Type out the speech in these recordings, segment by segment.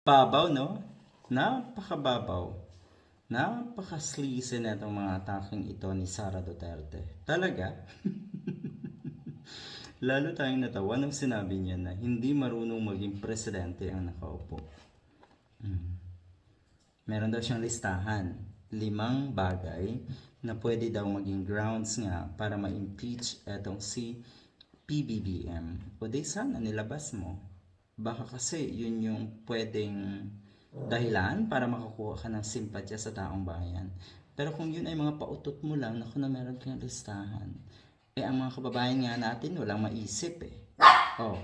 Babaw, no? Napakababaw. Napaka-sleazy na itong mga ataking ito ni Sara Duterte. Talaga? Lalo tayong natawa nung sinabi niya na hindi marunong maging presidente ang nakaupo. Mm. Meron daw siyang listahan. Limang bagay na pwede daw maging grounds nga para ma-impeach etong si PBBM. O di sana nilabas mo. Baka kasi yun yung pwedeng dahilan para makakuha ka ng simpatya sa taong bayan. Pero kung yun ay mga pautot mo lang, naku na meron kang listahan. Eh, ang mga kababayan nga natin, walang maisip eh. Oh.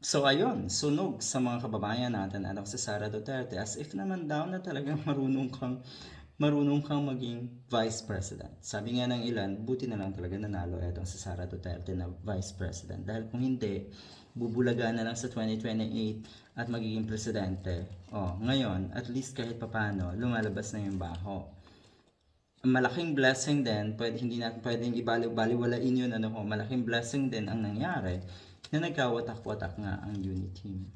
So, ayun, sunog sa mga kababayan natin, anak si Sara Duterte, as if naman daw na talagang marunong kang marunong kang maging vice president. Sabi nga ng ilan, buti na lang talaga nanalo etong si Sara Duterte na vice president. Dahil kung hindi, bubulaga na lang sa 2028 at magiging presidente. Oh, ngayon, at least kahit papano, lumalabas na yung baho. Malaking blessing din, pwede, hindi natin pwedeng ibali-baliwalain yun, ano ko, malaking blessing din ang nangyari na nagkawatak-watak nga ang unit team.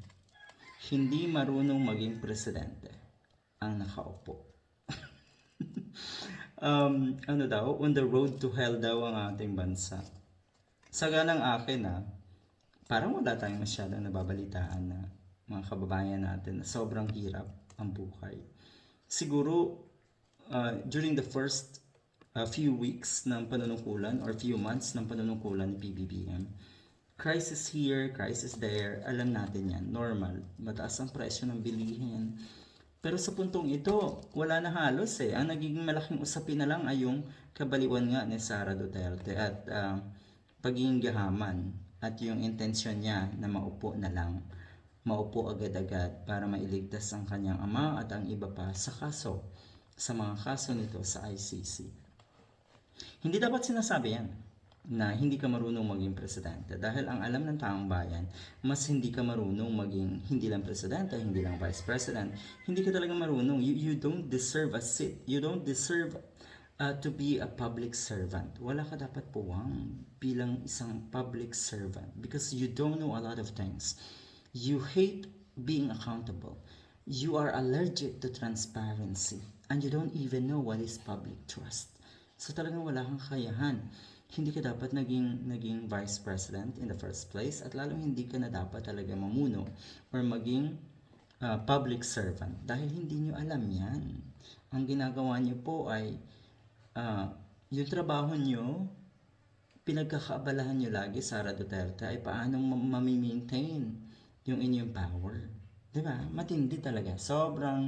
Hindi marunong maging presidente ang nakaupo um, ano daw, on the road to hell daw ang ating bansa. Sa ganang akin na, parang wala tayong masyadong nababalitaan na mga kababayan natin na sobrang hirap ang buhay. Siguro, uh, during the first uh, few weeks ng panunungkulan or few months ng panunungkulan ni PBBM, crisis here, crisis there, alam natin yan, normal. Mataas ang presyo ng bilihin, pero sa puntong ito, wala na halos eh. Ang nagiging malaking usapin na lang ay yung kabaliwan nga ni Sara Duterte at uh, pagiging gahaman at yung intensyon niya na maupo na lang. Maupo agad-agad para mailigtas ang kanyang ama at ang iba pa sa kaso, sa mga kaso nito sa ICC. Hindi dapat sinasabi yan na hindi ka marunong maging presidente. Dahil ang alam ng taong bayan mas hindi ka marunong maging hindi lang presidente hindi lang vice president. Hindi ka talaga marunong. You, you don't deserve a seat. You don't deserve uh, to be a public servant. Wala ka dapat puwang bilang isang public servant because you don't know a lot of things. You hate being accountable. You are allergic to transparency and you don't even know what is public trust. So talagang wala kang kakayahan hindi ka dapat naging naging vice president in the first place at lalong hindi ka na dapat talaga mamuno or maging uh, public servant dahil hindi nyo alam yan. Ang ginagawa nyo po ay uh, yung trabaho nyo, pinagkakaabalahan nyo lagi, Sara Duterte, ay paano ma- mamimaintain yung inyong power. Di ba? Matindi talaga. Sobrang